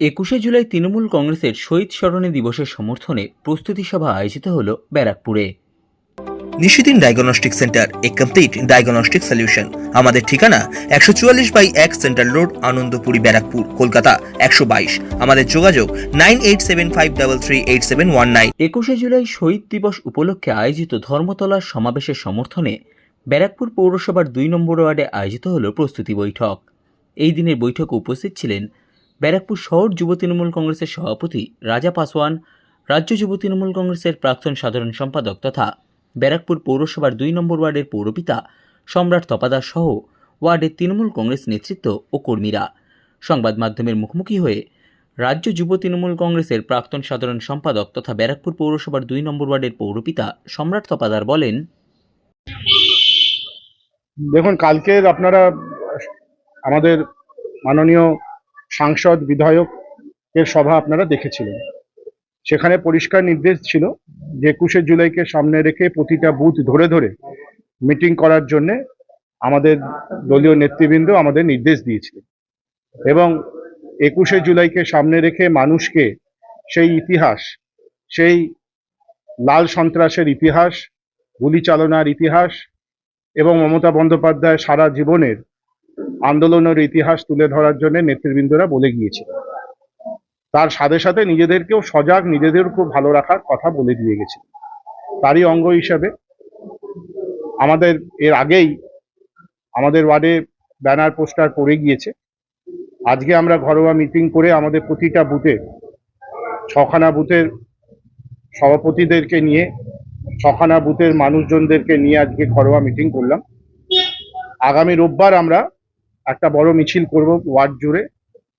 একুশে জুলাই তৃণমূল কংগ্রেসের শহীদ স্মরণে দিবসের সমর্থনে প্রস্তুতি সভা আয়োজিত হল ব্যারাকপুরে। Nishidin diagnostic centre a complete diagnostic solution. আমাদের ঠিকানা একশো চুয়াল্লিশ বাই এক সেন্ট্রাল রোড আনন্দপুরি ব্যারাকপুর কলকাতা একশো বাইশ। আমাদের যোগাযোগ nine eight seven five double three eight seven one nine. একুশে জুলাই শহীদ দিবস উপলক্ষে আয়োজিত ধর্মতলার সমাবেশের সমর্থনে ব্যারাকপুর পৌরসভার দুই নম্বর ওয়ার্ডে আয়োজিত হল প্রস্তুতি বৈঠক। এই দিনের বৈঠকে উপস্থিত ছিলেন ব্যারাকপুর শহর যুব তৃণমূল কংগ্রেসের সভাপতি রাজা পাসওয়ান, রাজ্য যুব তৃণমূল কংগ্রেসের প্রাক্তন সাধারণ সম্পাদক তথা ব্যারাকপুর পৌরসভার দুই নম্বর ওয়ার্ডের পৌরপিতা সম্রাট তপাদার সহ ওয়ার্ডের তৃণমূল কংগ্রেস নেতৃত্ব ও কর্মীরা। সংবাদ মাধ্যমের মুখোমুখি হয়ে রাজ্য যুব তৃণমূল কংগ্রেসের প্রাক্তন সাধারণ সম্পাদক তথা ব্যারাকপুর পৌরসভার দুই নম্বর ওয়ার্ডের পৌরপিতা সম্রাট তপাদার বলেন, দেখুন, কালকের আপনারা আমাদের মাননীয় সাংসদ বিধায়ক এর সভা আপনারা দেখেছিলেন। সেখানে পরিষ্কার নির্দেশ ছিল যে একুশে জুলাইকে সামনে রেখে প্রতিটা বুথ ধরে ধরে মিটিং করার জন্য আমাদের দলীয় নেতৃবৃন্দ আমাদের নির্দেশ দিয়েছিল এবং একুশে জুলাইকে সামনে রেখে মানুষকে সেই ইতিহাস, সেই লাল সন্ত্রাসের ইতিহাস, গুলি চালনার ইতিহাস এবং মমতা বন্দ্যোপাধ্যায় সারা জীবনের আন্দোলনের ইতিহাস তুলে ধরার জন্য নেতৃবৃন্দরা বলে গিয়েছিল। তার সাথে সাথে নিজেদেরকেও সজাগ, নিজেদের খুব ভালো রাখার কথা বলে দিয়ে গেছে তারই অঙ্গ হিসাবে আমাদের এর আগেই আমাদের ওয়ার্ডে ব্যানার পোস্টার পড়ে গিয়েছে। আজকে আমরা ঘরোয়া মিটিং করে আমাদের প্রতিটা বুথে, ছখানা বুথের সভাপতিদেরকে নিয়ে, ছখানা বুথের মানুষজনদেরকে নিয়ে আজকে ঘরোয়া মিটিং করলাম। আগামী রোববার আমরা একটা বড় মিছিল করব ওয়ার্ড জুড়ে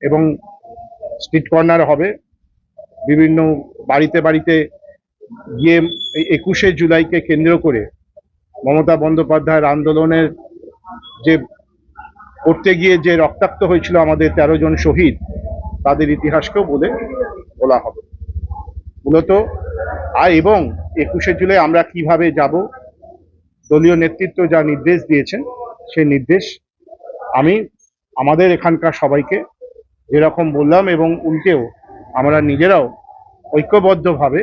এবং স্ট্রিট কর্নার হবে। বিভিন্ন বাড়িতে বাড়িতে গিয়ে এই একুশে জুলাইকে কেন্দ্র করে মমতা বন্দ্যোপাধ্যায়ের আন্দোলনের যে করতে গিয়ে যে রক্তাক্ত হয়েছিল আমাদের তেরো জন শহীদ, তাদের ইতিহাসকেও বলে বলা হবে। মূলত আর এবং একুশে জুলাই আমরা কীভাবে যাব, দলীয় নেতৃত্ব যা নির্দেশ দিয়েছেন, সেই নির্দেশ আমি আমাদের এখানকার সবাইকে যেরকম বললাম এবং উল্টেও আমরা নিজেরাও ঐক্যবদ্ধভাবে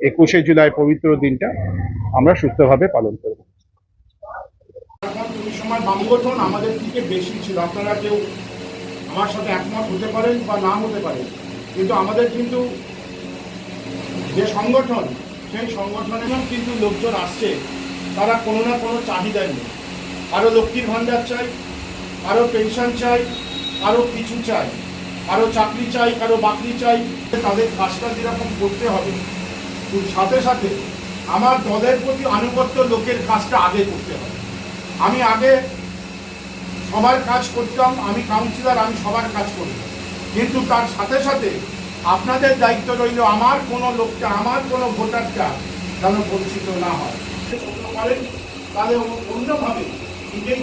একুশে জুলাই পবিত্র দিনটা আমরা সুস্থভাবে পালন করব। আমাদের থেকে বেশি আমার সাথে হতে বা না হতে কিন্তু আমাদের কিন্তু যে সংগঠন, সেই কিন্তু লোকজন আসছে। তারা কোনো না কোনো চাহিদা নেই। কারও লক্ষ্মীর ভাণ্ডার চাই কারও পেনশন চাই, কারও কিছু চাই, কারও চাকরি চাই, কারও বাকরি চাই, তাদের কাজটা যেরকম করতে হবে সাথে সাথে আমার দলের প্রতি আনুগত্য লোকের কাজটা আগে করতে হবে। আমি আগে সবার কাজ করতাম, আমি কাউন্সিলর আমি সবার কাজ করতাম। কিন্তু তার সাথে সাথে আপনাদের দায়িত্ব রইল আমার কোনো লোকটা আমার কোনো ভোটারটা যেন বঞ্চিত না হয়। করেন তাহলে অন্যভাবে নিজেই